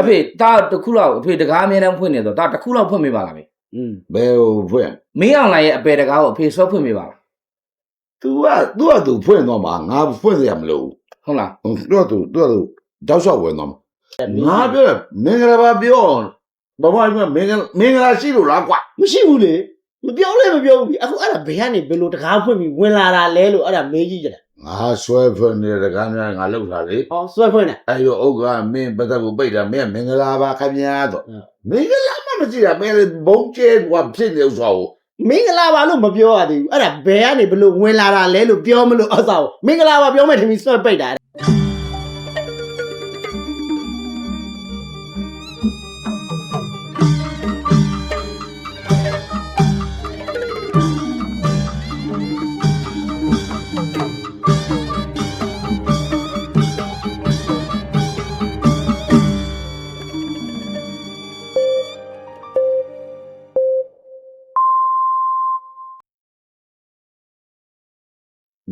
အဖေဒါတစ်ခုလောက်အဖေတကားအများတန်းဖွင့်နေတော့ဒါတစ်ခုလောက်ဖွင့်ပေးပါလားမေ อืม ဘယ်ဟိုဖွင့် မင်းအောင်လိုင်းရဲ့အပေတကားကိုအဖေဆော့ဖွင့်ပေးပါလား तू က तू က तू ဖွင့်တော့မှာငါဖွင့်ရမလို့ ဟုတ်လား သူက तू तू က तू တောက်လျှောက်ဝင်တော့မှာငါပြောတယ်မင်္ဂလာပါပြောဘာမှမမင်္ဂလာမင်္ဂလာရှိလို့လားကွာ မရှိဘူးလေမပြောလဲမပြောဘူးအခုအဲ့ဒါဘယ်ကနေဘယ်လိုတကားဖွင့်ပြီးဝင်လာတာလဲလို့အဲ့ဒါမေးကြည့်ကြတယ် ငါဆွဲဖွင့်နေတဲ့ကားများငါလောက်တာလေဟောဆွဲဖွင့်တယ်အဲ့ရောဥက္ကမင်းပတ်သက်ကိုပိတ်တာမင်းကမင်္ဂလာပါခင်ဗျာတော့ဟုတ်မင်္ဂလာမှမရှိတာမင်းလည်းဘုံကျဲကွာဖြစ်နေဥစ္စာကိုမင်္ဂလာပါလို့မပြောရသေးဘူးအဲ့ဒါဘယ်ကနေဘယ်လိုဝင်လာတာလဲလို့ပြောမလို့အဆောက်မင်္ဂလာပါပြောမယ်ထင်ပြီးဆွဲပိတ်တာ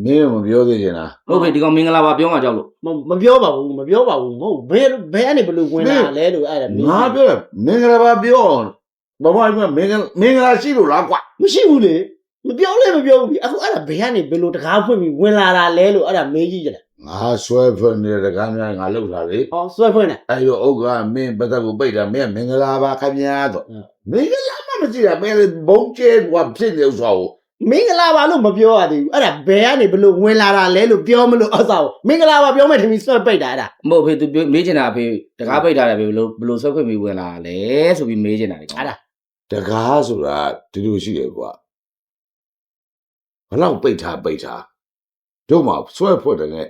မင်းကမပြောသေးချင်လားဟုတ်ဖေဒီကောင်မင်္ဂလာပါပြောမှကြောက်လို့မမပြောပါဘူးမပြောပါဘူးမဟုတ်ဘယ်ဘယ်ကနေဘယ်လိုဝင်လာတာလဲလို့အဲ့ဒါမေးငါပြောတယ်မင်္ဂလာပါပြောဘာမှမမင်္ဂလာမင်္ဂလာရှိလို့လားကွာမရှိဘူးလေမပြောလဲမပြောဘူးအခုအဲ့ဒါဘယ်ကနေဘယ်လိုတကားဖွင့်ပြီးဝင်လာတာလဲလို့အဲ့ဒါမေးကြည့်ကြတယ်ငါဆွဲဖွင့်နေတဲ့ကားများငါလောက်တာလေဟောဆွဲဖွင့်တယ်အဲ့ရောဥက္ကမင်းပတ်သက်ကိုပိတ်တာမင်းကမင်္ဂလာပါခင်ဗျာတော့ဟုတ်မင်္ဂလာမှမရှိတာမင်းလည်းဘုံကျဲကွာဖြစ်နေဥစ္စာကို မင်္ဂလာပါလို့မပြောရသေးဘူးအဲ့ဒါဘယ်ကနေဘယ်လိုဝင်လာတာလဲလို့ပြောမလို့အဆောက်မင်္ဂလာပါပြောမယ်ထင်ပြီးဆွဲပိတ်တာအဲ့ဒါမဟုတ်ဖေသူမေးချင်တာအဖေတကားပိတ်ထားတယ်ဖေဘယ်လိုဘယ်လိုဆော့ဖွင့်ပြီးဝင်လာလဲဆိုပြီးမေးချင်တာလေအဲ့ဒါတကားဆိုတာဒီလိုရှိတယ်ကွာဘလောက်ပိတ်ထားပိတ်ထားတို့မှဆွဲဖွင့်တယ်နဲ့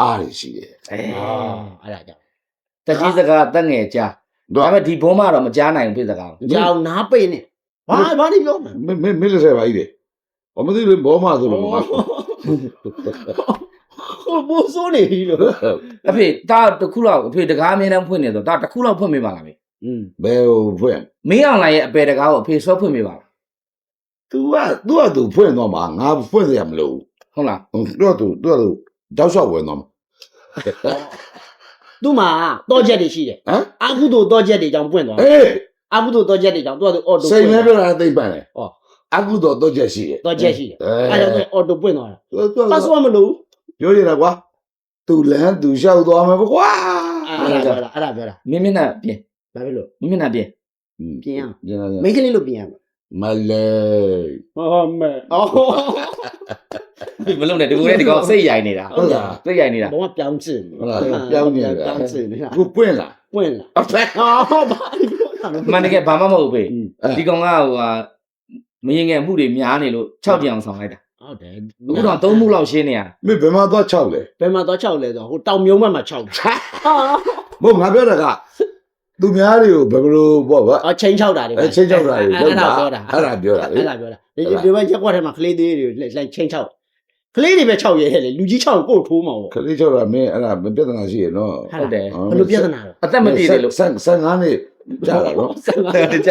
အားရရှိတယ်အဲအဲ့ဒါကြောင့်တကြီးစကားတက်ငယ်ကြားဒါပေမဲ့ဒီဘုံမတော့မကြားနိုင်ဘူးဖေစကားကိုကြောင်နားပိတ်နေဘာဘာနေပြောမှာမင်းမင်းမင်းလည်းဆက်ပါကြီးတယ် ဘာမသိလို့ဘောမဆိုလို့ငါ ဟိုဘိုးစိုးနေပြီလို့ အဖေဒါတစ်ခုလောက်အဖေတကားအများတန်းဖွင့်နေတော့ဒါတစ်ခုလောက်ဖွင့်ပေးပါလားမေ อืม ဘယ်ဟိုဖွင့် မင်းအောင်လိုင်းရဲ့အပေတကားကိုအဖေဆော့ဖွင့်ပေးပါလား तू က तू က तू ဖွင့်တော့မှာငါဖွင့်ရမလို့ ဟုတ်လား သူက तू သူက तू တောက်လျှောက်ဝင်တော့မှာ သူ့မှာတော့ချက်တွေရှိတယ် ဟမ် အာကုသို့တော့ချက်တွေကြောင့်ပွင့်သွားတယ် အေး အာကုသို့တော့ချက်တွေကြောင့်သူကသူအော်တို စိတ်နဲ့ပြောတာသိမ့်ပန်တယ် ဟော အခုတော့တော့ချက်ရှိတယ် တော့ချက်ရှိတယ် အဲ အဲ့ဒါကြောင့်အော်တိုပွင့်သွားတာ သူက ပတ်စဝမလို့ ပြောရတာကွာ तू လမ်း तू လျှောက်သွားမှာပေါ့ကွာ အဲ့ဒါပြောတာအဲ့ဒါပြောတာ မင်းမျက်နှာပြင် ဘာဖြစ်လို့ မင်းမျက်နှာပြင် ပြင်ရအောင် ကျန်တယ် မိန်းကလေးလို့ပြင်ရမှာ မလဲ ဟောမဲအော် ဘယ်လုံးနဲ့ဒီကူနဲ့ဒီကောင်စိတ်ရိုင်နေတာ ဟုတ်လား စိတ်ရိုင်နေတာ ဘောကပြောင်းချင် ဟုတ်လားပြောင်းနေတယ် ပြောင်းချင်နေတာ အခုပွင့်လာ ပွင့်လာ အဖက် အော်ဘာပြောတာလဲ မှန်တကယ်ဘာမှမဟုတ်ဖေ อืม ဒီကောင်ကဟိုဟာ မရင်ငယ်မှုတွေများနေလို့6ကြံအောင်ဆောင်လိုက်တာဟုတ်တယ်အခုတော့3မှုလောက်ရှင်းနေရမင်းဘယ်မှာသွား6လဲဘယ်မှာတော့6လဲဆိုတော့ဟိုတောင်မြုံဘက်မှာ6ဟာမဟုတ်ငါပြောတာကသူများတွေကိုဘယ်လိုပေါ့ဗျအချင်း6တာတွေအဲချင်းချောက်တာတွေအဲ့ဒါပြောတာအဲ့ဒါပြောတာလေအဲ့ဒါပြောတာဒီဒီဘက်ရက်ကွက်ထဲမှာကလေးသေးတွေလိုက်ချင်း6ကလေးတွေပဲ6ရဲလေလူကြီး6ကိုထိုးမှာပေါ့ခလေးချောက်တာမင်းအဲ့ဒါမပြဿနာရှိရနော်ဟုတ်တယ်ဘယ်လိုပြဿနာလဲအသက်မတည်သေးလို့ဆန်ဆန်ငါးနှစ်ကြာတာနော်ဆက်လာတကြ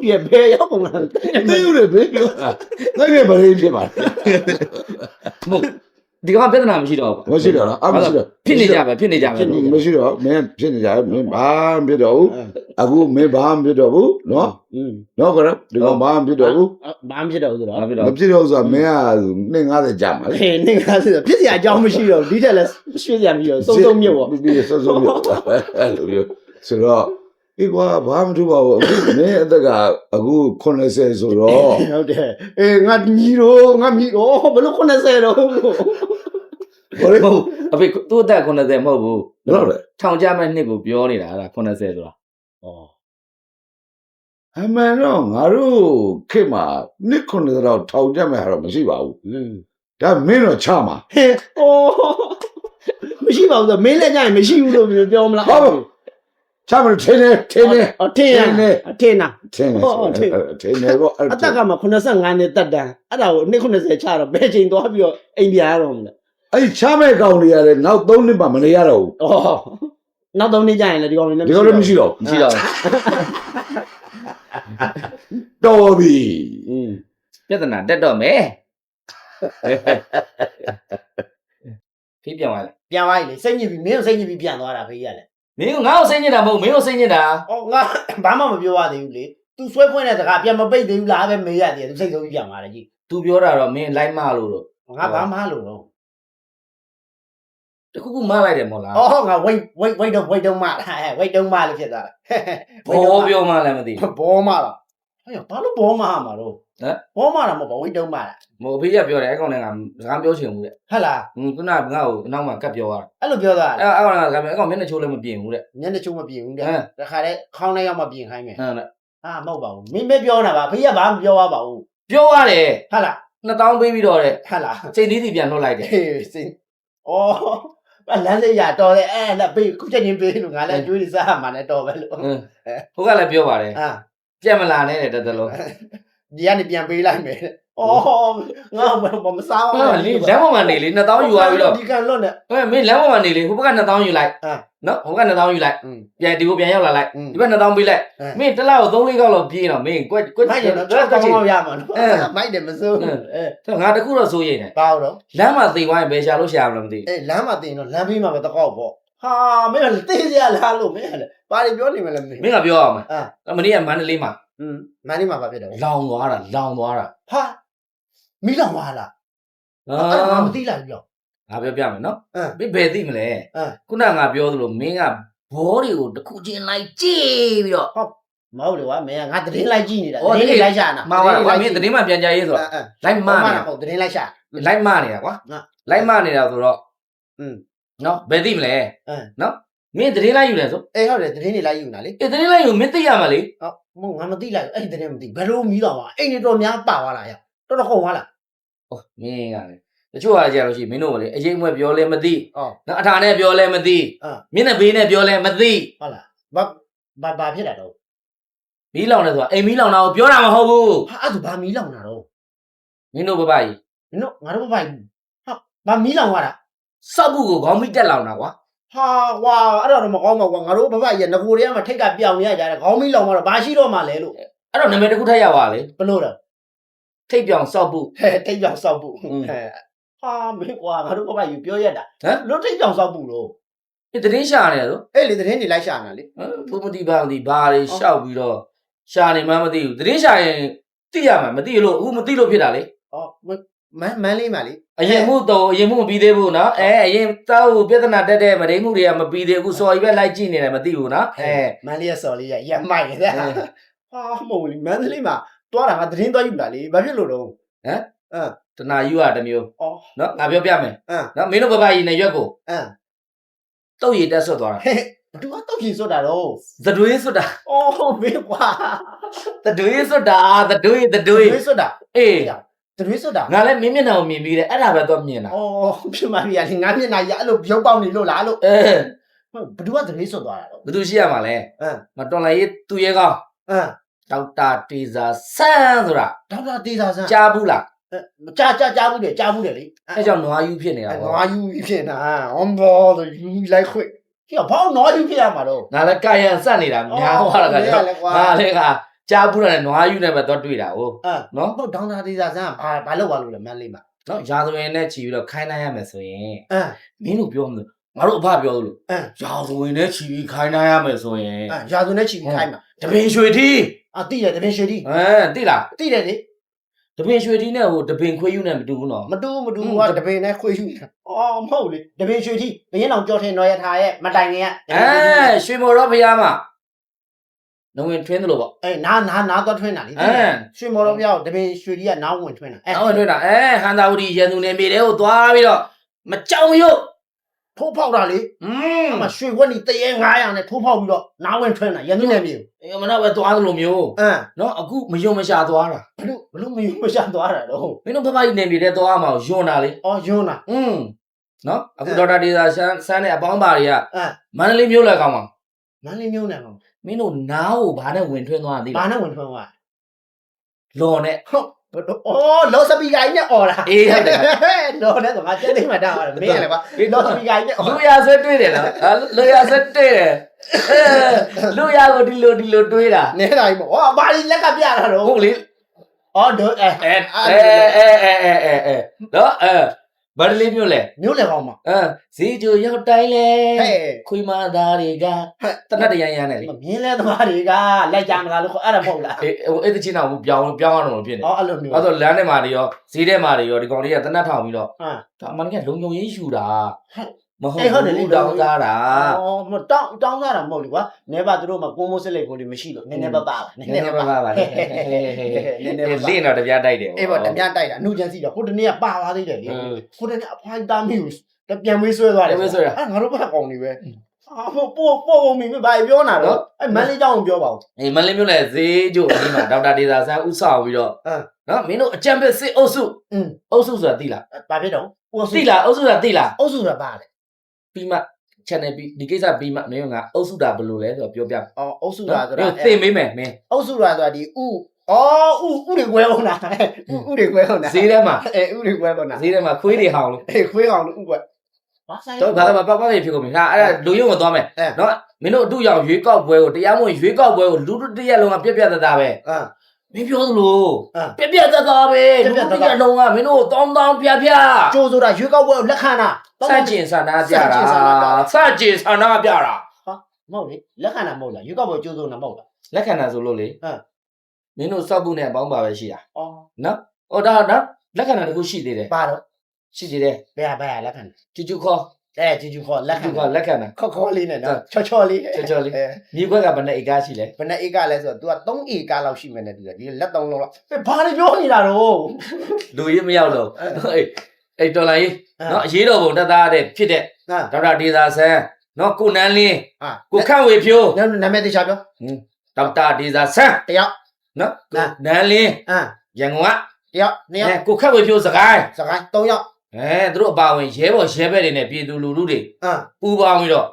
ဒီဘယ်ရောက်ကုန်လားနေယူတယ်ဘေးပြောတာနိုင်ရပါလေဖြစ်ပါမဟုတ်ဒီကောင်ကပြဿနာမရှိတော့ဘူးမရှိတော့လားအမရှိတော့ဖြစ်နေကြပဲဖြစ်နေကြပဲမရှိတော့မင်းဖြစ်နေကြမင်းဘာမဖြစ်တော့ဘူးအခုမင်းဘာမဖြစ်တော့ဘူးနော်อืมနော်ကောဒီကောင်ဘာမဖြစ်တော့ဘူးဘာမှဖြစ်တော့ဘူးဆိုတော့ဘာဖြစ်မတော့ဖြစ်တော့ဆိုတာမင်းက250ကြာမှာလေဟေးနေကားဆိုဖြစ်စရာအကြောင်းမရှိတော့ဒီတက်လဲရွှေ့စရာမရှိတော့စုံစုံမြုပ်ပေါ့ပြီးပြီးစုံစုံမြုပ်အဲ့လိုမျိုးဆိုတော့ ဒီကွာဘာမထူပါဘူးအခုမင်းအသက်ကအခု80ဆိုတော့ဟုတ်တယ်အေးငါညီတော့ငါမိတော့ဘယ်လို90တော့ဘာလဲမဟုတ်အဖေသူ့အသက်80မဟုတ်ဘူးဘယ်တော့လဲထောင်ကြမဲ့နှစ်ကိုပြောနေတာအဲ့ဒါ80ဆိုတာဩအမှန်တော့ငါတို့ခေတ်မှာနှစ်90တော့ထောင်ကြမဲ့ဟာတော့မရှိပါဘူးอืมဒါမင်းတော့ချမှာဟဲ့ဩမရှိပါဘူးဆိုမင်းလည်းကြရင်မရှိဘူးလို့ပြောမလားဟုတ်ပါဘူး ချမှာထင်းနေထင်းနေအထင်ရအထင်နာထင်းနေဟုတ်ထင်းထင်းနေပေါ့အဲ့အသက်ကမှ85နှစ်တက်တန်းအဲ့ဒါကိုနှစ်90ချတော့ဘယ်ချိန်သွားပြီးတော့အိမ်ပြရတော့မလဲအဲ့ချမဲ့ကောင်တွေရတယ်နောက်3နှစ်မှမနေရတော့ဘူးဩနောက်သုံးနှစ်ကြာရင်လည်းဒီကောင်လေးလည်းဒီကောင်လည်းမရှိတော့မရှိတော့ဘူးတော်ပြီอืมပြဿနာတက်တော့မယ်ဖိပြောင်းသွားတယ်ပြန်သွားပြီလေစိတ်ညစ်ပြီးမင်းကိုစိတ်ညစ်ပြီးပြန်သွားတာဖေးရလေ မင်းကငါ့ကိုစိတ်ညစ်တာမဟုတ်မင်းကိုစိတ်ညစ်တာ။အော်ငါဘာမှမပြောရသေးဘူးလေ။ तू ဆွဲဖွင့်တဲ့စကားပြန်မပိတ်သေးဘူးလားပဲမေးရတယ်။ तू စိတ်ဆုံးကြီးပြန်သွားတယ်ကြီးသူပြောတာတော့မင်းလိုက်မလို့တော့။ငါဘာမှလို့တော့တခုခုမလိုက်တယ်မဟုတ်လား။အော်ငါ wait wait wait တော့ wait တော့မှဟဲ့ wait တော့မှလို့ဖြစ်သွားတာ။ဘောပြောမှလည်းမသိဘောမှလား။ဟဲ့ဘာလို့ဘောမှမှာတော့ ဟမ်ဘောမှလားမဟုတ်ပါ wait တော့မှလားဘူးဟိုအဖေကပြောတယ်အဲ့ကောင်လည်းငါစကားပြောချင်ဘူးတဲ့။ဟဲ့လားဟင်းခုနကငါ့ကိုအနောက်မှာကတ်ပြောတာ။အဲ့လိုပြောတာအဲ့အဲ့ကောင်ကစကားပြောအဲ့ကောင်မျက်နှာချိုးလည်းမပြင်ဘူးတဲ့ညနေချုံမပြင်ဘူးတဲ့ဟမ်။တခါတည်းခေါင်းထဲရောက်မှပြင်ခိုင်းမယ်ဟမ်တဲ့။ဟာမဟုတ်ပါဘူး။မင်းမပြောတာပါ။ဖေးကဘာမှမပြောရပါဘူးပြောရတယ်။ဟဲ့လား2000ပေးပြီးတော့တဲ့။ဟဲ့လား။ချိန်သီးစီပြန်လွှတ်လိုက်တယ်ဟေးစင်အော်အလန်းလေးရတော်တယ်အဲ့လက်ပေးခုချက်ချင်းပေးလို့ငါလည်းကျွေးရစားမှလည်းတော်ပဲလို့ဟင်းဟိုကလည်းပြောပါတယ်အာပြန်မလာနဲ့တဲ့တတလုံး ဒီကနေပြန်ပေးလိုက်မယ်တဲ့။အော်ငါမစားပါဘူး။ဟာလေလမ်းပေါ်မှာနေလေ2000ယူရပြီးတော့ဒီကန်လွတ်နဲ့။ဟဲ့မင်းလမ်းပေါ်မှာနေလေဟိုဘက်က2000ယူလိုက်။နော်ဟိုဘက်က2000ယူလိုက်။ပြန်ဒီကိုပြန်ရောက်လာလိုက်။ဒီဘက်2000ပေးလိုက်။မင်းတစ်လောက်3 4ကောက်လောက်ပြေးတော့မင်းကွက်ကွက်မိုက်ရတော့တော့ကောင်းရမှာနော်။မိုက်တယ်မစိုးဘူး။အဲငါတခုတော့စိုးရိမ်တယ်။ဘာလို့လမ်းမှာသိသွားရင်ဘယ်ရှာလို့ရှာမလဲမသိဘူး။အဲလမ်းမှာသိရင်တော့လမ်းဘေးမှာပဲတကောက်ပေါ့။ဟာမင်းကသိရလားလို့မင်းကလည်းဘာတွေပြောနေမလဲမသိဘူး။မင်းကပြောအောင်မ။အဲမနေ့ကမန္တလေးမှာ။ อืมမန်းနေမှာဘာဖြစ်တယ် လောင်သွားတာလောင်သွားတာ ဟာမိလောင်သွားလား အာ အဲ့ဒါမသိလိုက်ဘူးရော ငါပြောပြမယ်နော် အင်း မင်းဘယ်သိမလဲ အင်း ခုနကငါပြောသလိုမင်းကဘောတွေကိုတစ်ခုချင်းလိုက်ကြည့်ပြီးတော့ မဟုတ်လေကွာမင်းကငါသတင်းလိုက်ကြည့်နေတာ အော် သတင်း ဒီ တွေလိုက်ရှာတာ မှားသွားတာကွာမင်းသတင်းမှပြန်ကြရေးဆိုတော့ အဲ လိုက်မ မ နေ နာဟုတ်သတင်းလိုက်ရှာ လိုက်မနေတာကွာ ငါ လိုက်မနေတာဆိုတော့ อืม နော်ဘယ်သိမလဲ အင်း နော် မင်းသတင်းလိုက်ယူတယ်ဆိုအေးဟုတ်တယ်သတင်းတွေလိုက်ယူနေတာလေအေးသတင်းလိုက်ယူမင်းသိရမှာလေဟုတ်မဟုတ်ငါမသိလိုက်ဘူးအဲ့ဒီသတင်းမသိဘယ်လိုမီးတော့ပါအိမ်တွေတော်များပါသွားလားရောက်တော်တော်ခုံသွားလားဩမင်းကလေတချို့ကကြာလို့ရှိရင်မင်းတို့ကလေအရင်ကပြောလဲမသိအော်နော်အထာနဲ့ပြောလဲမသိအင်းမျက်နှာဘေးနဲ့ပြောလဲမသိဟုတ်လားဘာဘာဘာဖြစ်တာတော့မီးလောင်တယ်ဆိုတာအိမ်မီးလောင်တာကိုပြောတာမဟုတ်ဘူးဟာအဲ့ဒါဘာမီးလောင်တာတော့မင်းတို့ဘဘကြီးမင်းတို့ငါတို့ဘာဘာဟာဘာမီးလောင်သွားတာစောက်ဘူးကိုခေါင်းမီးတက်လောင်တာကွာ ဟာဝါအဲ့တော့မကောင်းပါဘူးကွာငါတို့ဘာဘာကြီးကငကိုတွေကမှထိတ်ကပြောင်နေရကြတယ်ခေါင်းမီးလောင်သွားတော့ဘာရှိတော့မှလဲလို့အဲ့တော့နာမည်တစ်ခုထပ်ရပါလေဘလို့တော့ထိတ်ပြောင်စောက်ဘူးဟဲ့ထိတ်ပြောင်စောက်ဖို့อืมဟဲ့ဟာမင်းကွာငါတို့ဘာဘာကြီးပြောရတာဟမ်လို့ထိတ်ပြောင်စောက်ဖို့လို့ဒီသတင်းရှာနေတယ်ဆိုအဲ့လေသတင်းတွေလိုက်ရှာနေတာလေဟမ်ဘုမတိပါမတိဘာတွေရှောက်ပြီးတော့ရှာနေမှမသိဘူးသတင်းရှာရင်သိရမှာမသိလို့အခုမသိလို့ဖြစ်တာလေဩ မန်းမန်းလေးမှာလေအရင်မှုတော့အရင်မှုမပြီးသေးဘူးနော်အဲအရင်တောက်ပြဿနာတက်တဲ့မရင်းမှုတွေကမပြီးသေးဘူးအခုစော်ကြီးပဲလိုက်ကြည့်နေတယ်မသိဘူးနော်အဲမန်းလေးရဲ့စော်လေးရရမိုက်နေတာဟာမဟုတ်ဘူးမန်းလေးမှာတွားတာငါသတင်းသွားယူတာလေဘာဖြစ်လို့တော့တနာယူရတစ်မျိုးဩနော်ငါပြောပြမယ်အင်းနော်မင်းတို့ဘဘကြီးနဲ့ရွက်ကိုအမ်တုတ်ရည်တက်ဆွတ်သွားတာဟဲ့ဘသူကတော့ကြီးစွတ်တာတော့သတွေးဆွတ်တာဩမင်းကွာသတွေးဆွတ်တာသတွေးသတွေးတွေးစွတ်တာအေး တတွေးစွတ်တာငါလည်းမင်းမျက်နှာကိုမြင်ပြီးတယ်အဲ့ဒါပဲတော့မြင်တာဩဖြစ်မှရလေငါမျက်နှာကြီးအဲ့လိုပြုံးပေါက်နေလို့လားလို့အဲဘသူကတတွေးစွတ်သွားတာတော့ဘယ်သူရှိရမှာလဲအမ်မတော်လိုက်ရေးသူရဲကောင်းအမ်ဒေါက်တာတေဇာဆန်းဆိုတာဒေါက်တာတေးသာဆန်းကြားဘူးလားကြားကြားကြားဘူးတယ်ကြားဘူးတယ်လေအဲကြောင့်နွားယူဖြစ်နေတာအဲ့ပေါ့နွားယူဖြစ်နေတာအမ်ဘောလို့ယူလိုက်ခွေဟေ့ဘောင်းနွားယူဖြစ်ရမှာတော့ငါလည်းကာယံစက်နေတာများသွားတာကအော်ကြောင့်လေကွာငါလည်းက ကြားဘူးတာနဲ့နွားယူနဲ့ပဲတော့တွေ့တာဟုတ်အမ်နော်ဟုတ်ဒေါက်တာတေးသာဆန်းကဘာဘာလုပ်သွားလို့လဲမန်းလေးမှာနော်ရာဇဝင်နဲ့ချီပြီးတော့ခိုင်းနိုင်ရမယ်ဆိုရင်အမ်မင်းတို့ပြောမလို့ငါတို့အဖပြောသလိုအမ်ရာဇဝင်နဲ့ချီပြီးခိုင်းနိုင်ရမယ်ဆိုရင်အမ်ရာဇဝင်နဲ့ချီပြီးခိုင်းမှာတပင်ရွှေတီအာတိတယ်တပင်ရွှေတီအဲတိလားတိတယ်လေတပင်ရွှေတီနဲ့ဟိုတပင်ခွေးယူနဲ့မတူဘူးနော်မတူမတူอืมကတပင်နဲ့ခွေးယူတာအော်မဟုတ်လေတပင်ရွှေတီဘရင်အောင်ကြောထင်တော်ရထားရဲ့မတိုင်ခင်ကအဲရွှေမော်တော်ဖရားမ နဝင်ထွင်းတယ်လို့ပေါ့ အဲနားနားနားသွားထွင်းတာလေ အဲ ရွှေမော်တော်ပြောက်တပင်ရွှေတီကနားဝင်ထွင်းတာအဲ နောက်ဝင်ထွင်းတာအဲဟန်သာဝတီရန်သူနေမြေတွေကိုသွားပြီးတော့မကြောင်ရုပ် ထိုးဖောက်တာလေ อืม အမရွှေခွက်နီတရေ900နဲ့ထိုးဖောက်ပြီးတော့နားဝင်ထွင်းတာရန်သူနယ်မြေကို အေးမနောက်ပဲသွားသလိုမျိုး အမ် နော်အခုမယုံမရှာသွားတာ ဘလို့ဘလို့မယူမရှာသွားတာတော့ မင်းတို့ဘဘကြီးနေမြေတဲ့သွားမှာယွန်းတာလေ အော်ယွန်းတာ อืมနော်အခု အဲ ဒေါက်တာဒေသာဆန်းဆန်းနဲ့အပေါင်းပါတွေက အဲ မန္တလေးမြို့လက်ကောင်မှာ မန်းလေးမျိုးနဲ့ပေါ့ မ င်းတို့နားကိုဘာနဲ့ဝင်ထွင်းသွားတာသိဘာလားနဲ့ဝင်ထွင်းသွားလော်နဲ့ ဟုတ်ဘလို့အော်လောစပီကိုင်းနဲ့អော်တာအေးဟုတ်တယ် လောနဲ့ဆိုငါစက်သိမ်းမှတောင်းရတယ်မင်းရလေကွာလောစပီကိုင်းနဲ့អော်လူရဆက်တွေ့တယ်နော်အဲလူရဆက်တွေ့တယ်အဲလူရကိုဒီလိုဒီလိုတွေးတာနဲတိုင်းပေါ့ဟောဘာလီလက်ကပြတာတော့ဟုတ်လေ အော်ဒိုအဲအဲအဲအဲအဲအဲအဲနော်အဲ ဘာတလေးမျိုးလဲမျိုးလေကောင်းမှာအဲဈေးကြိုရောက်တိုင်းလဲဟဲ့ခွေးမသားတွေကဟဲ့တနတ်တရရမ်းနဲ့လေမြင်းလဲသမားတွေကလက်ကြမလားလို့ခေါ်အဲ့ဒါမဟုတ်လားအေးဟိုအဲ့တချင်းတော့ပြောင်းပြောင်းအောင်လို့ဖြစ်နေဟောအဲ့လိုမျိုးအဲ့တော့လမ်းထဲမှာတွေရောဈေးထဲမှာတွေရောဒီကောင်တွေကတနတ်ထောင်ပြီးတော့ဟမ်ဒါအမှန်တကယ်လုံုံရေးယူတာဟဲ့ မဟုတ်အဲ့ဟုတ်တယ်လေတောင်းစားတာအော်မတောင်းတောင်းစားတာမဟုတ်လေကွာနဲပါသူတို့မှာပုံမိုးစစ်လက်ကိုလေးမရှိလို့နည်းနည်းပါပါနည်းနည်းပါပါပါနည်းနည်းပါလင်းတော့တပြားတိုက်တယ်အဲ့ပေါ့တပြားတိုက်တာအနုချန်စီတော့ဟိုတနေ့ကပါသွားသေးတယ်လေဟိုတနေ့အဖိုင်တာမီကိုတပြန်မွေးဆွဲသွားတယ်အဲ့ငါတို့ဘာကောင်းနေပဲအာပေါ်ပေါ်မင်းဘာပြောနာတော့အဲ့မန်လေးကြောင်းကိုပြောပါဦးအေးမန်လေးမြို့နယ်ဈေးကျိုးအင်းမှာဒေါက်တာဒေသာဆန်းဥဆောင်ပြီးတော့နော်မင်းတို့အကြံပေးစစ်အုပ်စုအုပ်စုဆိုတာသိလားဘာဖြစ်တော့သိလားအုပ်စုဆိုတာသိလားအုပ်စုဆိုတာဘာလဲ ပြီးမှ channel ပြီးဒီကိစ္စပြီးမှမင်းကအုပ်စုတာဘယ်လိုလဲဆိုတော့ပြောပြအော်အုပ်စုကနော်ဆိုတာသိမေးမယ်မင်းအုပ်စုကဆိုတာဒီဥအော်ဥဥတွေကွဲအောင်လားဥဥတွေကွဲအောင်လားဈေးထဲမှာအဲဥတွေကွဲအောင်လားဈေးထဲမှာခွေးတွေဟောင်းလို့အေးခွေးအောင်လို့ဥကွဲဘာဆိုင်တော့ဘာသာမပောက်ပောက်ဖြစ်ကုန်ပြီဟာအဲ့ဒါလူရုံကိုသွားမယ်အဲနော်မင်းတို့အတူရောက်ရွေးကောက်ပွဲကိုတရားမဝင်ရွေးကောက်ပွဲကိုလူတို့တရက်လုံးကပြက်ပြက်တသားပဲအာ မင်းပြောသလိုအာပြက်ပြက်တသားပဲပြလူက်ပြက်တို့သက်တသက်ရက်လုံးကမင်းတို့တောင်းတောင်းပြပြကျိုးဆိုတာရွေးကောက်ပွဲကိုလက်ခံတာစန့်ကျင်ဆန္ဒပြစန့်ကျင်ဆန္ဒပြတာစန့်ကျင်ဆန္ဒပြတာမဟုတ်လေလက်ခံတာမဟုတ်လားရွေးကောက်ပွဲကျိုးဆိုတာမဟုတ်လားလက်ခံတာဆိုလို့လေဟမ်မင်းတို့စောက်ဖို့နဲ့အပေါင်းပါပဲရှိတာအော်နော်ဟောဒါနော်လက်ခံတာတခုရှိသေးတယ်ပါတော့ရှိသေးတယ်ဘယ်ဟာဘယ်ဟာလက်ခံတာကျူကျူခေါ် အဲဂျူဂျူခေါ်လက်ကျူခံခေါ်လက်ခံတာခေါ်ခေါ်လေးနဲ့နော်ချောချောလေးချောချောလေးအဲမြေခွက်ကဘယ်နဲ့ဧကရှိလဲဘယ်နဲ့ဧကလဲဆိုတော့ तू က3ဧကလောက်ရှိမယ်နဲ့တူတယ်ဒီလက်3လုံးလောက်ဘာတွေပြောနေတာတော့လူကြီးမရောက်တော့အဲအေးအေးတော်လာကြီးနော်အရေးတော်ပုံတက်သားတဲ့ဖြစ်တဲ့ဟာဒေါက်တာဒေသာဆန်းနော်ကိုနန်းလင်းဟာကိုခန့်ဝေဖြိုးနာမည်တခြားပြောဒေါက်တာဒေသာဆန်းတယောက်နော်ဟမ်နန်းလင်းအမ်ရန်ကုန်ကတယောက်နှစ်ယောက်အဲကိုခန့်ဝေဖြိုးစကိုင်းစကိုင်း3ယောက် အဲသူတို့အပါဝင်ရဲဘော်ရဲဘက်တွေနဲ့ပြည်သူလူထုတွေအမ်ပူပေါင်းပြီးတော့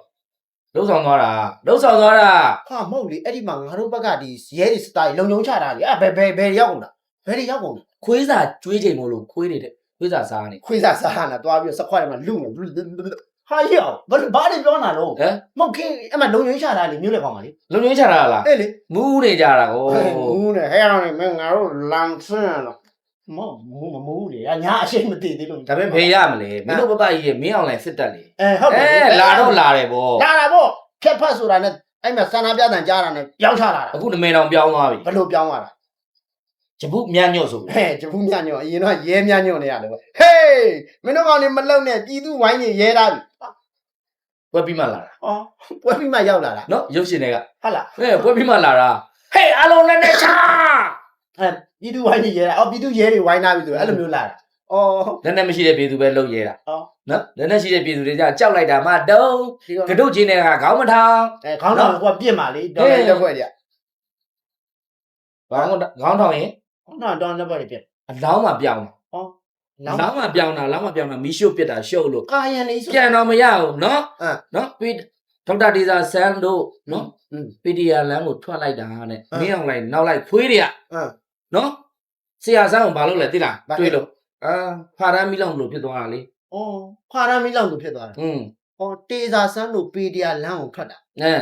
လှုပ်ဆောင်သွားတာလှုပ်ဆောင်သွားတာဟာမဟုတ်လေအဲ့ဒီမှာငါတို့ဘက်ကဒီရဲတွေစတားလုံုံချတာလေအဲ့ဘယ်ဘယ်ဘယ်ရောက်ကုန်တာဘယ်တွေရောက်ကုန်လဲခွေးစာကျွေးချိန်မို့လို့ခွေးတွေတဲ့ခွေးစာစားနေခွေးစားစားဟနာတွားပြီးတော့စခွက်ထဲမှာလူနေဟာရောဘာဘာတွေပြောနေတာလို့ဟမ်မဟုတ်ခင်အဲ့မှာလုံုံချတာလေမျိုးလေကောင်းပါလေလုံငင်းချတာလားအေးလေမူးနေကြတာကိုမူးနေဟဲ့အောင်နေမင်းငါတို့လန်ဆ င်းတော့မမူးမမူးလေအညာအရှိန်မတည်သေးလို့ဒါပေမဲ့ဖေးရမလဲမင်းတို့ပပကြီးရဲ့မင်းအောင်လိုင်စစ်တက်လေအဲဟုတ်တအဲယ်လာတော့လာတယ်ဗောလာတာပေါ့ဖြတ်ဖတ်ဆိုတာနဲ့အဲ့မှာစန္ဒပြတန်ကြားတာနဲ့ပြောင်းချလာတာအခုနမေတော်ပြောင်းသွားပြီဘယ်လိုပြောင်းလာတာဂျပုမြတ်ညွတ်ဆိုဟဲ့ဂျပူးမြညွန့်အရင်တော့ရဲမြညွန့်နေရတယ်ပေါ့ဟေးမင်းတို့ကောင်နေမလုံနဲ့ပြည်သူဝိုင်းနေရဲတာပြီပွဲပြီးမှလာတာဟောပွဲပြီးမှရောက်လာတာနော်ရုပ်ရှင်တွေကဟုတ်လားဟဲ့ပွဲပြီးမှလာတာဟေးအလုံးနဲ့နဲ့ချာ အဲပြည်သူဝိုင်းနေရဲတာအော်ပြည်သူရဲတွေဝိုင်းလာပြီဆိုတော့အဲ့လိုမျိုးလာတာအော်လက်နဲ့မရှိတဲ့ပြည်သူပဲလုံရဲတာအော်နော်လက်နဲ့ရှိတဲ့ပြည်သူတွေကြကြောက်လိုက်တာမှတုံးဒီတော့ကတုတ်ချင်းတွေကခေါင်းမထောင်အဲခေါင်းတော်ကပြစ်မှာလေတော်တယ်လက်ဖွဲ့တွေကခေါင်းခေါင်းထောင်ရင်ခေါင်းတော်တော်လက်ဖွဲ့တွေပြစ်အလောင်းမှပြောင်းတာအော်အနောက်လောင်းမှပြောင်းတာအလောင်းမှပြောင်းတာမီးရှို့ပစ်တာရှုပ်လို့ကာယံနေဆိုပြန်တော့မရဘူးနော်အင်းနော်ပြီးဒေါက်တာဒေသာဆန်းတို့နော်อืมပီဒီယာလမ်းကိုထွက်လိုက်တာနဲ့အင်းမင်းအောင်လိုက်နောက်လိုက်ခွေးတွေကအင်း နော်ဆရာဆန်းကဘာလုပ်လဲသိလားဘာလဲတွေ့လို့အာဖာရမ်းမီလောင်လို့ဖြစ်သွားတာလေအော်ဖာရမီလောက်လို့ဖြစ်သွားတာอืมအော်တေစာဆန်းတို့ပေဒီယာလမ်းကိုထွက်တာအဲ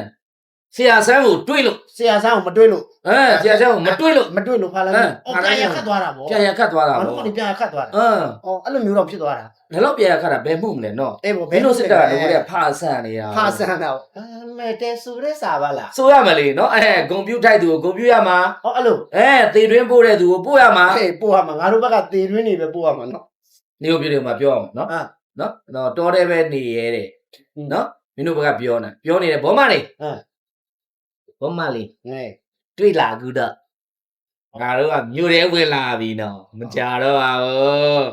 ဆရာဆန်းကိုတွေ့လို့ဆရာဆန်းကိုမတွေ့လို့အဲဆရာဆန်းကိုမတွေ့လို့မတွေ့လို့ဖာရမီအင်းအော်ဖာရကာမီယံခတ်သွားတာဗောပြန်ရခတ်သွားတာဘာပေါ့လို့ကပြန်ခတ်သွားတာအင်းအော်အဲ့လိုမျိုးတော့ဖြစ်သွားတာ ဒါတော့ပြန်ရခတ်တာဘယ်မှုမလဲနော်အေးဗောဘယ်လိုစစ်တာကတို့ကဖာဆန်နေတာဖာဆန်တော့အမေတဲဆူရဲစာပါလားဆိုရမလေနော်အဲဂုံပြူထိုက်သူကိုဂုံပြူရမှာဟောအဲ့လိုအဲသေတွင်းပို့တဲ့သူကိုပို့ရမှာဟေးပို့ရမှာငါတို့ဘက်ကတေတွင်းနေပဲပို့ရမှာနော်နေကိုပြတယ်မှာပြောအောင်နော်အာနော်နော်တော်တယ်ပဲနေရဲတဲ့อืมနော်မင်းတို့ဘက်ကပြောနေပြောနေတယ်ဘောမလေးအာဘောမလေးငဲတွေ့လာကူတော့ ငါတို့ကမြို့ထဲဝင်လာပြီနော်မကြတော့ပါဘူး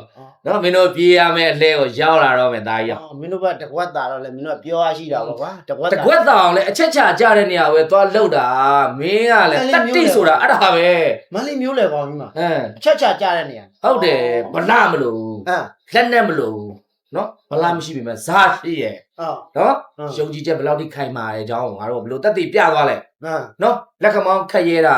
နော်မင်းတို့ပြေးရမယ့်အလှဲကိုရောက်လာတော့မယ်သားကြီးအော်မင်းတို့ဘက်တကွက်တာတော့လေမင်းတို့ကပြောရရှိတာပေါ့ကွာတကွက်တတာကွက်တောင်လဲအချက်ချကြတဲ့နေရာပဲသွားလှုပ်တာမင်းကလည်းတတိဆိုတာအဲ့ဒါပဲမလေးမျိုးလေကောင်းကြီးမှာဟမ်အချက်ချကြတဲ့နေရာဟုတ်တယ်ဗလာမလို့အာလက်နဲ့မလို့နော်ဗလာမရှိပြီမဲ့ဇာရှိရဲ့အော်နော်ဟုတ်ယုံကြည်ချက်ဘယ်လောက်ထိခိုင်မာတဲ့အကြောင်းကိုငါတို့ဘယ်လိုတက်တည်ပြသွားလဲအာနော်လက်ခမောင်းခက်ရဲတာ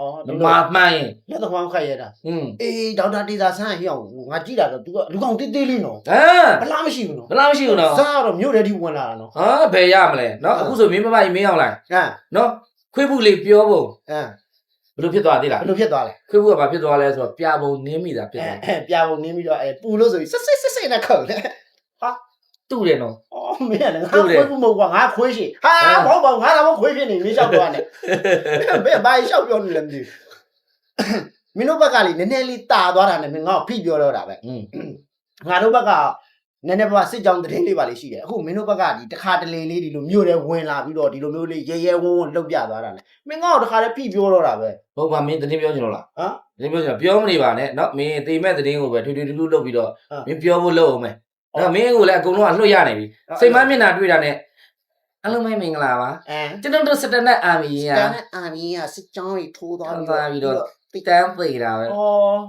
အော် မမမှန်ရင် လက်သကောင်းခတ်ရတာ อืม အေးဒေါက်တာတေသာဆန်းဟိအောင်ငါကြည့်တာတော့ तू ကလူကောင်တေးသေးလေးနော် အာ ဘလားမရှိဘူးနော် ဘယ်လောက်ရှိဘူးနော် စားတော့မြို့ထဲထိဝင်လာတာနော် ဟာဘယ်ရမလဲနော်အခုဆိုမင်းမမကြီးမင်းအောင်လိုက် အာ နော်ခွေးဘူးလေးပြောဖို့ အာ ဘယ်လိုဖြစ်သွားသေးလား ဘယ်လိုဖြစ်သွားလဲ ခွေးဘူးကဘာဖြစ်သွားလဲဆိုတော့ပြာပုံနင်းမိတာဖြစ် အဲ သွား အဲပြာပုံနင်းပြီးတော့အဲပူလို့ဆိုပြီးစစ်စစ်စစ်စစ်နဲ့ခုတ်တယ် တူတယ်နော် အော်မင်းကလည်းငါ ဟုတ်တယ် ခွေးဘူးမဟုတ်ကွာငါခွေးရှိဟာ အဲ ဘောဘောငါတော့ခွေးဖြစ်နေမင်းလျှောက်တော့နဲ့ဘယ်ဘာလျှောက်ပြောနေလဲမသိဘူးမင်းတို့ဘက်ကလေနည်းနည်းလေးတာသွားတာနဲ့မင်းငါ့ကိုဖိပြောတော့တာပဲ อืม ငါတို့ဘက်ကနည်းနည်းပါးပါးစစ်ကြောင်းသတင်းလေးပါလေးရှိတယ်အခုမင်းတို့ဘက်ကဒီတခါတလေလေးဒီလိုမြို့ထဲဝင်လာပြီးတော့ဒီလိုမျိုးလေးရဲရဲဝုန်းဝုန်းလှုပ်ပြသွားတာလေမင်းငါ့ကိုတခါတည်းဖိပြောတော့တာပဲ ဟုတ်ပါမင်းတင်းပြောချင်လို့လား ဟမ် တင်းပြောချင်ပြောမနေပါနဲ့เนาะမင်းတေမဲ့တင်းကိုပဲထွေထွေတူတူလုပ်ပြီးတော့ ဟမ် မင်းပြောဖို့လုပ်အောင်မယ် အော်အဲ့မင်းကိုလည်းအကုန်လုံးကလွှတ်ရနေပြီအော်စိတ်မမျက်နှာတွေ့တာနဲ့အလုံးမိုင်းမင်္ဂလာပါအဲကျွန်တော်တို့စတန်ဒတ်အာမီစရတန်နဲ့အာမီကစစ်ကြောင်းကြီးထိုးသွားပြီးသွားပြီးတော့တန်းသိတာပဲဩ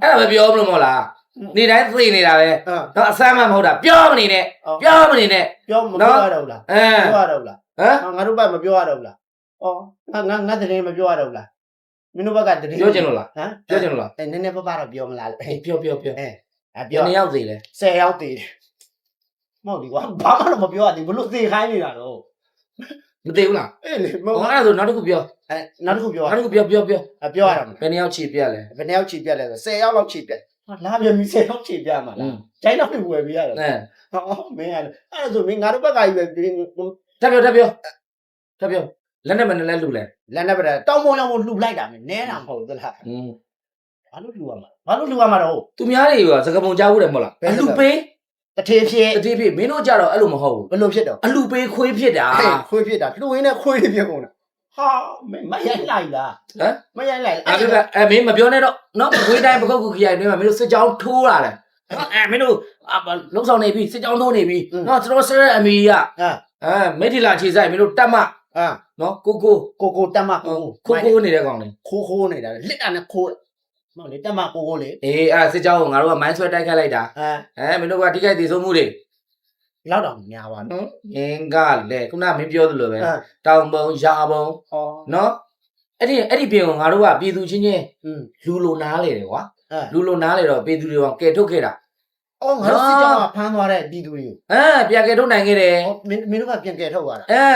အဲ့ဒါပဲပြောမလို့မဟုတ်လားอืมနေတိုင်းသိနေတာပဲအဲတော့အဆမ်းမှမဟုတ်တာပြောမနေနဲ့အော်ပြောမနေနဲ့ပြောမပြောရတော့ဘူးလားအဲပြောရတော့ဘူးလားဟမ်ဟာငါတို့ဘက်မပြောရတော့ဘူးလားဩငါငါငါတရင်မပြောရတော့ဘူးလားမင်းတို့ဘက်ကတရင်ပြောချင်လို့လားဟမ်ပြောချင်လို့လားအဲနည်းနည်းပါးပါးတော့ပြောမလားအေးပြောပြောပြောအဲအဲပြောပြောနေရောက်သေးလဲ10ရောက်တည်တယ် မဟုတ်ဒီကွာဘာမှတော့မပြောရသေးဘူးဘလို့သေခိုင်းနေတာတော့မသိဘူးလားအေးလေမဟုတ်ဘူးဟောအဲ့ဒါဆိုနောက်တစ်ခုပြောအဲနောက်တစ်ခုပြောနောက်တစ်ခုပြောပြောပြောအပြောရအောင်ဘယ်နှစ်ယောက်ခြေပြက်လဲဘယ်နှစ်ယောက်ခြေပြက်လဲဆို10ယောက်လောက်ခြေပြက်ဟာလာပြန်ပြီ10ယောက်ခြေပြက်မှာလားဂျိုင်းတော့တွေဝယ်ပေးရတာအဲဟောမင်းအဲ့ဒါဆိုမင်းငါတို့ဘက်ကကြီးပဲတက်ပြောတက်ပြောတက်ပြောလက်နဲ့မနဲ့လဲလှူလဲလက်နဲ့ပဲတောင်းမောင်းရောက်မလှူလိုက်တာမင်းနဲတာမဟုတ်သလားอืมဘာလို့လှူရမှာဘာလို့လှူရမှာတော့သူများတွေကစကပုံကြားဘူးတယ်မဟုတ်လားအလှူပေး တထေးဖြစ်တတိဖြစ်မင်းတို့ကြတော့အဲ့လိုမဟုတ်ဘူးဘယ်လိုဖြစ်တော့အလူပေးခွေးဖြစ်တာဟဲ့ခွေးဖြစ်တာလှူရင်းနဲ့ခွေးတွေဖြစ်ကုန်တာဟာမင်းမရိုက်လိုက်လားဟမ်မရိုက်လိုက်အဲ့ဒါအဲမင်းမပြောနဲ့တော့နော်မကွေးတိုင်းပကုတ်ကူခရိုင်တွေမှာမင်းတို့စစ်ကြောင်းထိုးလာတယ်နော်အဲမင်းတို့လုံဆောင်နေပြီစစ်ကြောင်းထိုးနေပြီနော်ကျွန်တော်ဆရဲအမီကအာအဲမိထီလာခြေဆိုင်မင်းတို့တက်မအာနော်ကိုကိုကိုကိုတက်မကိုခိုးခိုးနေတဲ့ကောင်တွေခိုးခိုးနေတာလစ်တာနဲ့ခိုးမ ဟုတ်လေတက်မကိုကိုလေအေးအဲ့စစ်ကြောင်းကိုငါတို့ကမိုင်းဆွဲတိုက်ခိုက်လိုက်တာအဲအဲမင်းတို့ကတိကျတည်ဆုံးမှုတွေလောက်တော့ညာပါနော်နော်ငင်းကလည်းခုနမင်းပြောသလိုပဲအဲတောင်ပုံရာပုံဟောနော်အဲ့ဒီအဲ့ဒီပြင်ကိုငါတို့ကပြည်သူချင်းချင်းอืมလူလိုနားလေတယ်ကွာအဲလူလိုနားလေတော့ပြည်သူတွေကကယ်ထုတ်ခဲ့တာအော်ငါတို့စစ်ကြောင်းကဖမ်းသွားတဲ့ပြည်သူတွေကိုအဲပြန်ကယ်ထုတ်နိုင်ခဲ့တယ်ဟောမင်းမင်းတို့ကပြန်ကယ်ထုတ်သွားတာအဲ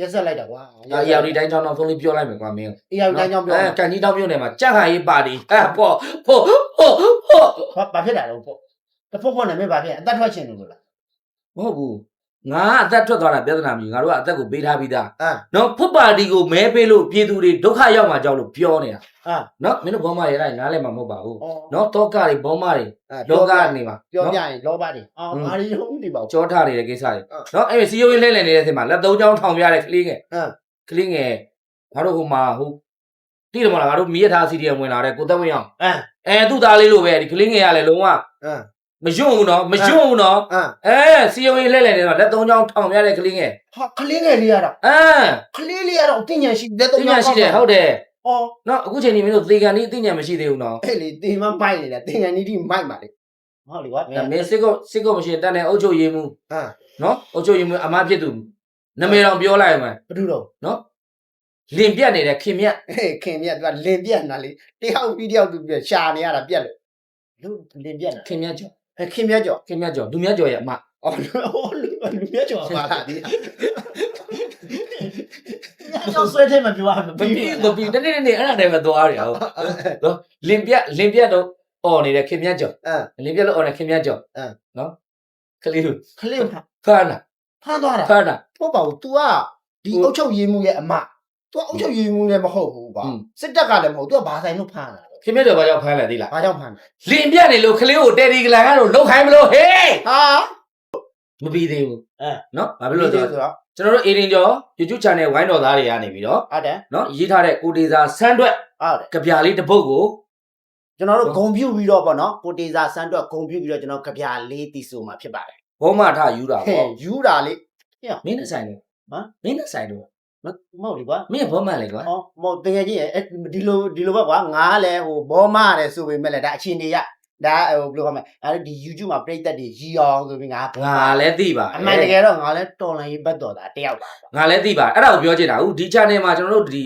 ရက်ဆက်လိုက်တာကွာအရာဒီတိုင်းချောင်းတော့သုံးလေးပြောလိုက်မယ်ကွာမင်းအေးရောက်တိုင်းကြောင်းပြောအဲကန်ကြီးတောင်းမြို့နယ်မှာကြက်ခါရေးပါတီအဲပေါ့ပေါ့ပေါ့ပေါ့ဘာဘာဖြစ်တာတော့ပေါ့တဖုတ်ဖို့နဲ့မင်းဘာဖြစ်အသက်ထွက်ချင်လို့လားမဟုတ်ဘူး ငါကအသက်ထွက်သွားတာပြဿနာမရှိငါတို့ကအသက်ကိုပေးထားပြီးသားအာနော်ဖုတ်ပါတီကိုမဲပေးလို့ပြည်သူတွေဒုက္ခရောက်မှာကြောက်လို့ပြောနေတာအာနော်မင်းတို့ဘောမတွေလိုက်နားလဲမှာမဟုတ်ပါဘူးအော်နော်တောကတွေဘောမတွေအာလောကနေမှာပြောပြနော်ရင်လောဘတွေအော်อืมဘာတွေဟုတ်ဒီပါဦးကြောထားနေတဲ့ကိစ္စတွေအာနော်အဲ့ဒီစီယိုရင်းလဲလဲနေတဲ့အချိန်မှာလက်သုံးချောင်းထောင်ပြတဲ့ကလေးငယ်အာကလေးငယ်ငါတို့ဟိုမှာဟိုတိတယ်မလားငါတို့မီးရထားစီရီယံဝင်လာတဲ့ကိုသက်ဝင်းအောင်အာအဲသူ့သားလေးလိုပဲဒီကလေးငယ်ရလဲလုံးဝအာ မယွန့်ဘူးနော်မယွန့်ဘူးနော်အာအဲစီယိုရင်းလဲလဲနေတော့လက်သုံးချောင်းထောင်ပြတဲ့ကလေးငယ်ဟာကလေးငယ်လေးရတော့အဲကလေးလေးရတော့တင်ညာရှိတဲ့တော့သိညာရှိတယ်ဟုတ်တယ်အော်နော်အခုချိန်ကြီးမင်းတို့သေကန်ကြီးသိညာမရှိသေးဘူးနော်အဲ့လေတင်မမိုက်နေတာတင်ညာနီးဒီမိုက်ပါလေဟုတ်လေကွာမဒါင်းမင်းစစ်ကုတ်စစ်ကုတ်မရှိရင်တန်းတဲ့အုတ်ချုပ်ရေးမှုအာနော်အုတ်ချုပ်ရေးမှုအမဖြစ်သူနမေတော်ပြောလိုက်မှဘယ်သူတော့နော်လင်ပြတ်နေတဲ့ခင်မြတ်ဟဲ့ခင်မြတ်သူကလင်ပြက်နာလေတယောက်ပြီးတယောက်သူပြက်ရှာနေရတာပြက်လို့လူလင်ပြက်နာခင်မြတ်ကျော် ဟဲ့ခင်မြတ်ကြော် ခင်မြတ်ကျော်လူမြတ်ကျော်ရဲ့အမ အော်အော်လူလူမြတ်ကြော်ပါလားဒီကျော်ဆွဲထဲမှာပြောရမှာ ဘပီဘပီတနေ့နေ့အဲ့ဒါတည်းပဲသွားရအောင်နော်လင်ပြတ်လင်ပြတ်တော့អော်နေတဲ့ခင်မြတ်ကျော် အဲ လင်ပြတ်လို့អော်နေခင်မြတ်ကျော် အဲ နော်ကလေးတို့ ခလေးဖ ဖာနာ မ်းသွားတာ ဖာနာ ဟုတ်ပါဘူး तू ကဒီအုတ်ချုပ်ရည်မှုရဲ့အမ तू ကအုတ်ချုပ်ရည်မှုလည်းမဟုတ်ဘူးကွာ อืม စစ်တပ်ကလည်းမဟုတ် तू ကဘာဆိုင်လို့ဖမ်းတာလဲ ခင်မြတ်ကျော်ဘာကြောင့်ဖမ်းလဲသိလားဘာကြောင့်ဖမ်းလဲလင်ပြတ်နေလို့ကလေးကိုတယ်ဒီကလာကတော့လုတ်ခိုင်းမလို့ဟေးဟာမပြီးသေးဘူးအဲနော်ဘာဖြစ်လို့လဲဆိုဆိုတော့တော့ကျွန်တော်တို့အေရင်ကျော် YouTube channel ဝိုင်းတော်သားတွေကနေပြီးတော့ဟုတ်တယ်နော်ရေးထားတဲ့ကိုတေစာဆန်းတွက်ဟုတ်တယ်ကြပြလေးတစ်ပုတ်ကိုကျွန်တော်တို့ဂုံပြူပြီးတော့ပေါ့နော်ကိုတေစာစမ်းတော့ဂုံပြူပြီးတော့ကျွန်တော်ကြပြလေးတီဆိုမှာဖြစ်ပါတယ်ဘောမထယူတာဟဲ့ပေါ့ယူတာလေးမင်းနဲ့ဆိုင်လို့ဟမ်မင်းနဲ့ဆိုင်လို့ မဟုတ်လေကွာမင်းဘောမလဲကွာဟောမဟုတ်တကယ်ကြီးအဲ့ဒီလိုဒီလိုပဲကွာငါလည်းဟိုဘောမတယ်ဆိုပေမဲ့လည်းဒါအချင်းနေရဒါဟိုဘယ်လိုခေါ်မလဲအဲ့ဒီ YouTube မှာပြိသက်တွေရီအောင်ဆိုပြီးငါငါလည်းသိပါအမှန်တကယ်တော့ငါလည်းတော်လန်ရေးဘက်တော်သားတယောက်ပါငါလည်းသိပါအဲ့ဒါကိုပြောချင်တာဟုတ်ဒီ channel မှာကျွန်တော်တို့ဒီ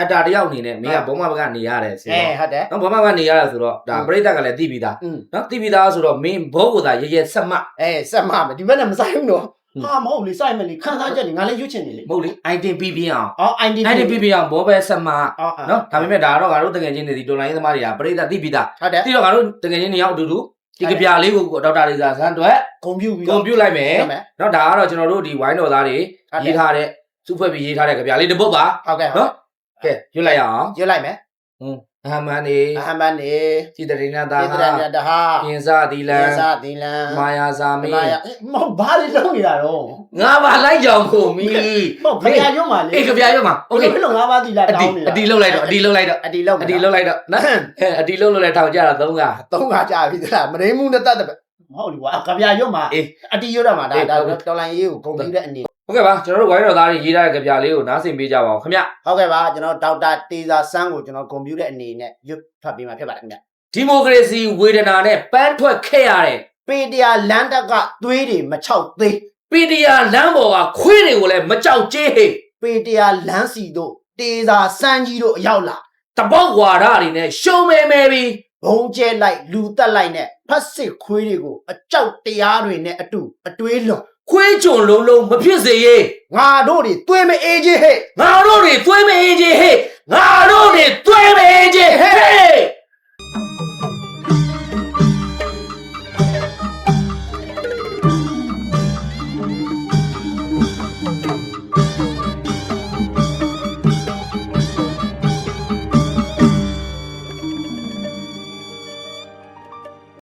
အတာတယောက်အနေနဲ့မင်းကဘောမဘကနေရတယ်ဆိုတော့အဲဟုတ်တယ်နော်ဘောမဘကနေရတယ်ဆိုတော့ဒါပြိသက်ကလည်းသိပြီးသားနော်သိပြီးသားဆိုတော့မင်းဘောကိုသာရရဆက်မအဲဆက်မဒီဘက်နဲ့မဆိုင်ဘူးနော် ဟာမဟုတ်လေစိုက်မလေခန်းစားချက်နေငါလည်းရွတ်ချင်နေလေ မဟုတ်လေ item ပြီးပြင်းအောင် အော် IDP item ပြီးပြင်းအောင်ဘောပဲဆက်မအော်နော်ဒါပေမဲ့ဒါကတော့ငါတို့တကယ်ချင်းနေဒီတော်လိုင်းသမားတွေကပြိဿသိပြီးသားဟုတ်တယ်တိတော့ငါတို့တကယ်ချင်းနေရောက်အတူတူဒီကြပြလေးကိုဒေါက်တာလေးစာဆန်းအတွက်ဂုံပြူပြီးဂုံပြုတ်လိုက်မယ်ဟုတ်မယ် နော်ဒါကတော့ကျွန်တော်တို့ဒီဝိုင်းတော်သားတွေဟုတ်တယ် ရေးထားတဲ့စုဖွဲ့ပြီးရေးထားတဲ့ကြပြလေးတစ်ပုတ်ပါဟုတ်ကဲ့နော်ကဲရွတ်လိုက်ရအောင်ရွတ်လိုက်မယ် အဟမန်နေ အဟမန်နေ စိတရိဏသာ သေတ ဟာ ရမြတ်တဟာ ပြင်စသီလံ သေစာသီလံ မာယာဇာမိ မာယာမဟုတ်ဘာတွေလုံးနေတာတော့ ငါပါလိုက်ကြောင်ကိုမီ မဟုတ်ခရရွတ်မှာလေ အေးကြပြရွတ်မှာโอเค ဘယ်လိုငါးပါးသီလ အ တော တီ င်းနေတာ အတီလုံးလိုက်တော့အတီလုံးလိုက်တော့ အတီလုံး အတီလုံးလိုက်တော့နော်အဲအတီလုံးလို့လည်းထောင်ကြတာသုံးက သုံးခါကြာပြီသလားမရင်းမှုနဲ့တတ်တယ်မဟုတ်လေကွာခပြရွတ်မှာ အေး အတီရွတ်ရမှာဒါ အေး ဒါ ဟုတ်ကဲ့ တော်လိုင်းရေးကိုဂုံပြူတဲ့အနေ ဟုတ်ကဲ့ပါကျွန်တော်တို့ဝိုင်းတော်သားတွေရေးထားတဲ့ကြပြလေးကိုနားဆင်ပေးကြပါအောင်ခင်ဗျဟုတ်ကဲ့ပါကျွန်တော်ဒေါက်တာတေဇာဆန်းကိုကျွန်တော်ဂုံပြူတဲ့အနေနဲ့ရွတ်ဖတ်ပေးမှာဖြစ်ပါတယ်ခင်ဗျဒီမိုကရေစီဝေဒနာနဲ့ပန်းထွက်ခဲ့ရတဲ့ပေတရာလန်တက်ကသွေးတွေမချောက်သေးပီဒီယာလမ်းပေါ်ကခွေးတွေကိုလည်းမကြောက်ကြေးဟေ့ပေတရာလန်းစီတို့တေဇာစန်းကြီးတို့အရောက်လာတပေါက်ဝါဒတွေနဲ့ရှုံမဲမဲပြီးဘုံကျဲလိုက်လူတက်လိုက်နဲ့ဖတ်စစ်ခွေးတွေကိုအကြောက်တရားတွေနဲ့အတူအတွေးလွန် ခွေးကြုံလုံးလုံးမဖြစ်စေရေးငါတို့တွေသွေးမအေးကြီးဟဲ့ငါတို့တွေသွေးမအေးကြီးဟဲ့ငါတို့တွေသွေးမအေးကြီးဟဲ့